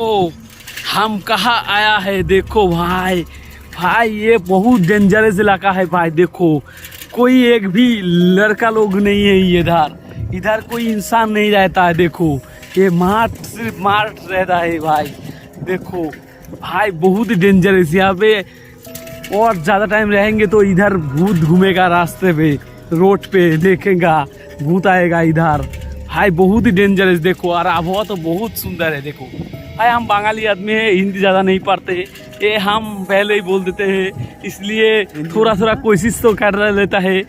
ओ, हम कहा आया है? देखो भाई। भाई, ये बहुत डेंजरस इलाका है भाई, देखो। कोई एक भी लड़का लोग नहीं है इधर। इधर कोई इंसान नहीं रहता है, देखो। ये मार्ट सिर्फ़ मार्ट रहता है भाई। देखो, भाई, बहुत डेंजरस यहाँ पे और ज़्यादा टाइम रहेंगे तो इधर भूत घूमेगा रास्ते पे, रोड पे देखेगा, भूत आएगा इधर। भाई बहुत ही डेंजरस देखो और आबहवा तो बहुत सुंदर है देखो। भाई हम बंगाली आदमी है हिंदी ज़्यादा नहीं पढ़ते ये हम पहले ही बोल देते हैं इसलिए थोड़ा थोड़ा कोशिश तो कर लेता है।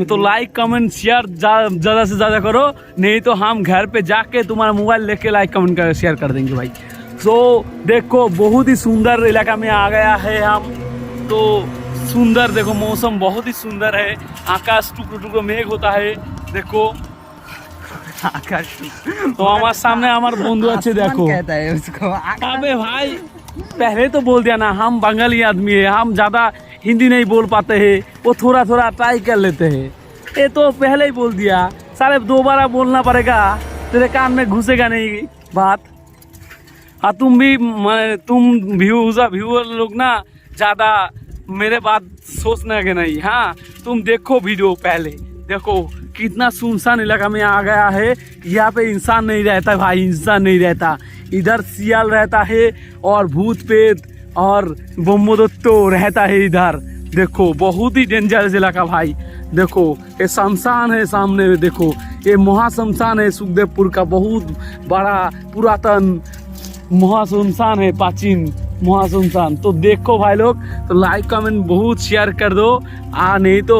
तो लाइक कमेंट शेयर ज़्यादा से ज़्यादा करो नहीं तो हम घर पे जाके तुम्हारा मोबाइल लेके लाइक कमेंट कर शेयर कर देंगे भाई। सो so, देखो बहुत ही सुंदर इलाका में आ गया है हम। तो सुंदर देखो मौसम बहुत ही सुंदर है। आकाश टुकड़ो टुकड़ो मेघ होता है देखो। तो हमारे सामने हमारे बंधु अच्छे देखो अबे भाई पहले तो बोल दिया ना हम बंगाली आदमी है हम ज़्यादा हिंदी नहीं बोल पाते हैं वो थोड़ा थोड़ा ट्राई कर लेते हैं ये तो पहले ही बोल दिया सारे दोबारा बोलना पड़ेगा तेरे कान में घुसेगा नहीं बात हाँ तुम भी तुम व्यूज़ व्यूअर लोग ना ज़्यादा मेरे बात सोचने के नहीं हाँ तुम देखो वीडियो पहले देखो कितना सुनसान इलाका में आ गया है यहाँ पे इंसान नहीं रहता भाई, इंसान नहीं रहता। इधर सियाल रहता है और भूत प्रेत और ब्रह्मदत्तो रहता है इधर। देखो, बहुत ही डेंजरस इलाका भाई। देखो, ये शमशान है सामने में देखो। ये महाशमशान है सुखदेवपुर का बहुत बड़ा पुरातन महाशमशान है प्राचीन। महाशमशान तो देखो भाई लोग तो लाइक कमेंट बहुत शेयर कर दो आ नहीं तो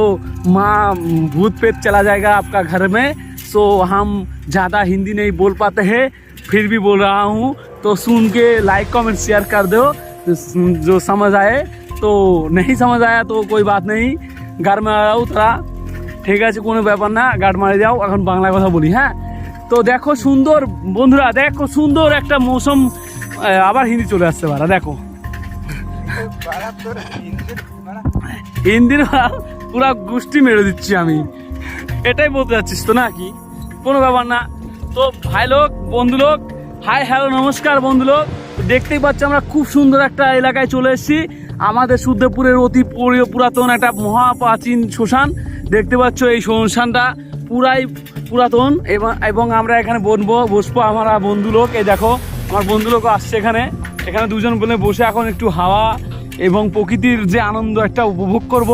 माँ भूत प्रेत चला जाएगा आपका घर में सो हम ज़्यादा हिंदी नहीं बोल पाते हैं फिर भी बोल रहा हूँ तो सुन के लाइक कमेंट शेयर कर दो जो समझ आए तो नहीं समझ आया तो कोई बात नहीं घर में আও তারা ঠিক আছে কোনো ব্যাপার না গার্ড মারে যাও এখন বাংলা কথা বলি হ্যাঁ তো দেখো সুন্দর বন্ধুরা দেখো সুন্দর একটা মৌসুম আহ, আবার হিন্দি চলে আসছে, বাড়া, দেখো। হিন্দির পুরা গোষ্ঠী মেরে দিচ্ছি আমি। এটাই বলতে যাচ্ছিস তো নাকি? কোনো ব্যাপার না। তো ভাই লোক, বন্ধু লোক হাই হ্যালো নমস্কার, বন্ধু লোক। দেখতেই পাচ্ছি আমরা খুব সুন্দর একটা এলাকায় চলে এসেছি। আমাদের শুদ্ধপুরের অতি পুরাতন একটা মহা প্রাচীন শ্মশান। দেখতে পাচ্ছ এই শ্মশানটা পুরাই পুরাতন এবং এবং আমরা এখানে বনবো, বসবো আমরা বন্ধু লোক। এই দেখো আমার বন্ধু লোকও আসছে এখানে। এখানে দুজন বলে বসে এখন একটু হাওয়া এবং প্রকৃতির যে আনন্দ একটা উপভোগ করব।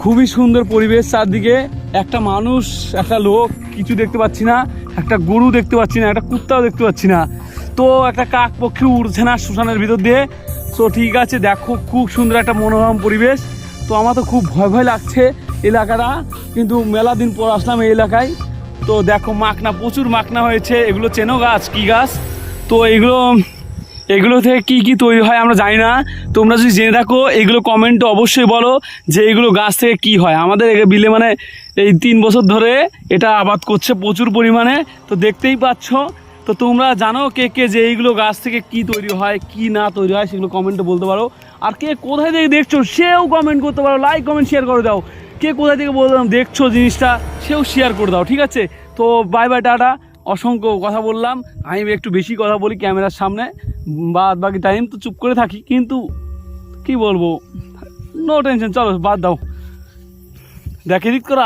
খুবই সুন্দর পরিবেশ চারদিকে। একটা মানুষ, একটা লোক, কিছু দেখতে পাচ্ছি না। একটা গরু দেখতে পাচ্ছি না, একটা কুত্তাও দেখতে পাচ্ছি না। তো একটা কাক পক্ষী উড়ছে না শ্মশানের ভিতর দিয়ে। তো ঠিক আছে, দেখো খুব সুন্দর একটা মনোরম পরিবেশ। তো আমার তো খুব ভয় ভয় লাগছে এলাকাটা। কিন্তু মেলা দিন পর আসলাম এই এলাকায়। তো দেখো মাকনা প্রচুর মাকনা হয়েছে। এগুলো চেনো গাছ, কি গাছ? তো এগুলো এগুলো থেকে কি কি তৈরি হয় আমরা জানি না। তোমরা যদি জেনে থাকো, এগুলো কমেন্টে অবশ্যই বলো যে এগুলো গাছ থেকে কি হয়। আমাদের বিলে মানে এই তিন বছর ধরে এটা আবাদ করছে প্রচুর পরিমাণে। তো দেখতেই পাচ্ছ। তো তোমরা জানো কে কে যে এইগুলো গাছ থেকে কি তৈরি হয়, কি না তৈরি হয় সেগুলো কমেন্টে বলতে পারো। আর কে কোথায় থেকে দেখছ সেও কমেন্ট করতে পারো। লাইক কমেন্ট শেয়ার করে দাও। কে কোথায় থেকে বললাম দেখছ জিনিসটা সেও শেয়ার করে দাও, ঠিক আছে? তো বাই বাই টাটা। অসংখ্য কথা বললাম। আমি একটু বেশি কথা বলি ক্যামেরার সামনে। বাদ বাকি টাইম তো চুপ করে থাকি। কিন্তু কি বলব? নো টেনশন চলো বাদ দাও। দেখে দিক করো